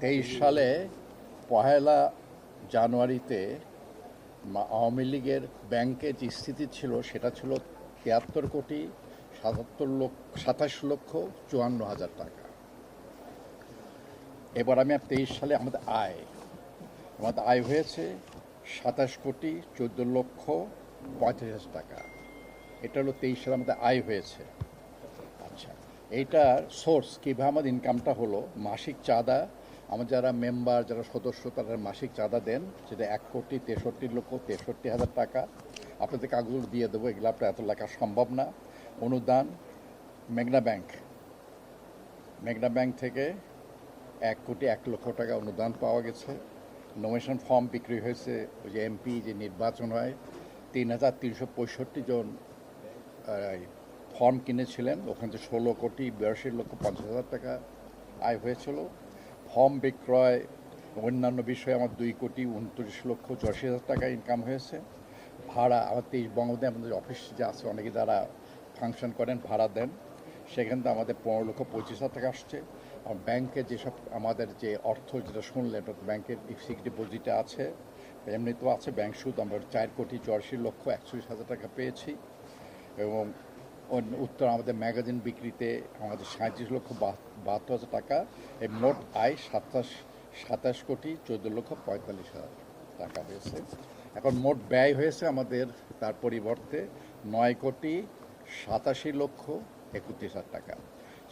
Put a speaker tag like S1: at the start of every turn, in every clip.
S1: তেইশ সালে পহেলা জানুয়ারিতে আওয়ামী লীগের ব্যাংকে যে স্থিতি ছিল, সেটা ছিল তিয়াত্তর কোটি সাতাত্তর লক্ষ, সাতাশ লক্ষ চুয়ান্ন হাজার টাকা। এবার আমি তেইশ সালে আমাদের আয় আমাদের আয় হয়েছে সাতাশ কোটি চোদ্দ লক্ষ পঁয়ত্রিশ হাজার টাকা। এটা হলো তেইশ সালে আমাদের আয় হয়েছে। আচ্ছা এইটার সোর্স কীভাবে আমাদের ইনকামটা হলো? মাসিক চাঁদা আমার যারা মেম্বার যারা সদস্য, তারা মাসিক চাঁদা দেন, সেটা এক কোটি তেষট্টি লক্ষ তেষট্টি হাজার টাকা। আপনাদের কাগজগুলো দিয়ে দেবো, এগুলো আপনার এত লেখা সম্ভব না। অনুদান মেঘনা ব্যাংক। মেঘনা ব্যাংক থেকে এক কোটি এক লক্ষ টাকা অনুদান পাওয়া গেছে। নমিনেশন ফর্ম বিক্রি হয়েছে, ওই যে এমপি যে নির্বাচন হয়, তিন হাজার তিনশো পঁয়ষট্টি জন ফর্ম কিনেছিলেন। ওখান থেকে ষোলো কোটি বিরাশি লক্ষ পঞ্চাশ হাজার টাকা আয় হয়েছিল। ফর্ম বিক্রয় অন্যান্য বিষয়ে আমার দুই কোটি উনত্রিশ লক্ষ চুরাশি হাজার টাকা ইনকাম হয়েছে। ভাড়া, আমার তেইশ বঙ্গবন্ধু আমাদের অফিস যে আছে, অনেকে যারা ফাংশন করেন, ভাড়া দেন, সেখান থেকে আমাদের পনেরো লক্ষ পঁচিশ হাজার টাকা আসছে। আর ব্যাংকে যেসব আমাদের যে অর্থ যেটা শুনলেন ব্যাংকের ফিক্সড ডিপোজিটে আছে, এমনিতেও আছে ব্যাংক সুদ আমরা চার কোটি চুরাশি লক্ষ একচল্লিশ হাজার টাকা পেয়েছি। এবং উত্তর আমাদের ম্যাগাজিন বিক্রিতে আমাদের সাঁত্রিশ লক্ষ বাহাত- বাহাত্তর হাজার টাকা। এই মোট আয় সাতাশ সাতাশ কোটি চোদ্দ লক্ষ পঁয়তাল্লিশ হাজার টাকা হয়েছে। এখন মোট ব্যয় হয়েছে আমাদের তার পরিবর্তে নয় কোটি সাতাশি লক্ষ একত্রিশ হাজার টাকা।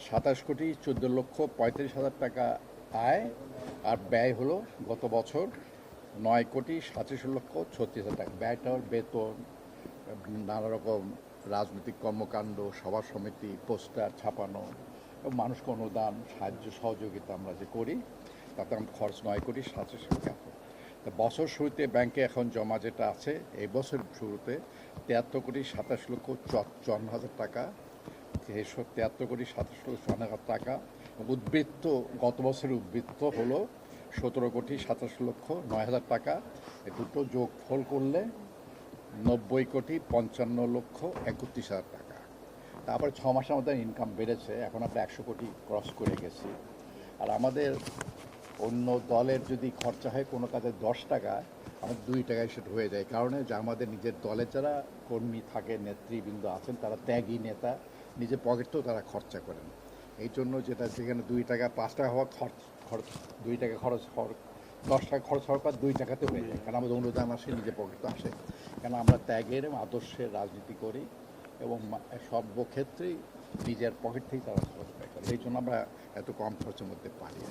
S1: সাতাশ কোটি চোদ্দ লক্ষ পঁয়ত্রিশ হাজার টাকা আয়, আর ব্যয় হলো গত বছর নয় কোটি সাতাশ লক্ষ ছত্রিশ হাজার টাকা। ব্যয়টা বেতন, নানা রকম রাজনৈতিক কর্মকাণ্ড, সভা সমিতি, পোস্টার ছাপানো মানুষকে অনুদান, সাহায্য, সহযোগিতা আমরা যে করি, তাতে আমার খরচ নয় কোটি সাতাশ টাকা তা বছর শুরুতে ব্যাংকে এখন জমা যেটা আছে, এই বছর শুরুতে তিয়াত্তর কোটি সাতাশ লক্ষ চুয়ান্ন হাজার টাকা ছশো তিয়াত্তর কোটি সাতাশ লক্ষ চুয়ান্ন হাজার টাকা উদ্বৃত্ত, গত বছরের উদ্বৃত্ত হলো সতেরো কোটি সাতাশ লক্ষ নয় হাজার টাকা। এ দুটো যোগ ফল করলে নব্বই কোটি পঞ্চান্ন লক্ষ একত্রিশ হাজার টাকা। তারপরে ছ মাসের মধ্যে ইনকাম বেড়েছে, এখন আমরা একশো কোটি ক্রস করে গেছি। আর আমাদের অন্য দলের যদি খরচা হয় কোনো কাজে দশ টাকা, আমাদের দুই টাকায় সেটা হয়ে যায়। কারণে যে আমাদের নিজের দলের যারা কর্মী থাকে, নেতৃবৃন্দ আছেন, তারা ত্যাগী নেতা, নিজের পকেটেও তারা খরচা করেন। এই জন্য যেটা সেখানে দুই টাকা, পাঁচ টাকা হওয়া খরচ খরচ, দুই টাকা খরচ হওয়ার দশ টাকা খরচ হওয়ার পর দুই টাকাতে হয়ে যায়। কারণ আমাদের অনুদান আসে, নিজে পকেট তো আসে। কেন আমরা ত্যাগের এবং আদর্শের রাজনীতি করি এবং সব ক্ষেত্রেই নিজের পকেট থেকে তারা খরচ ব্যয় করে। এই জন্য আমরা এত কম খরচের মধ্যে পারি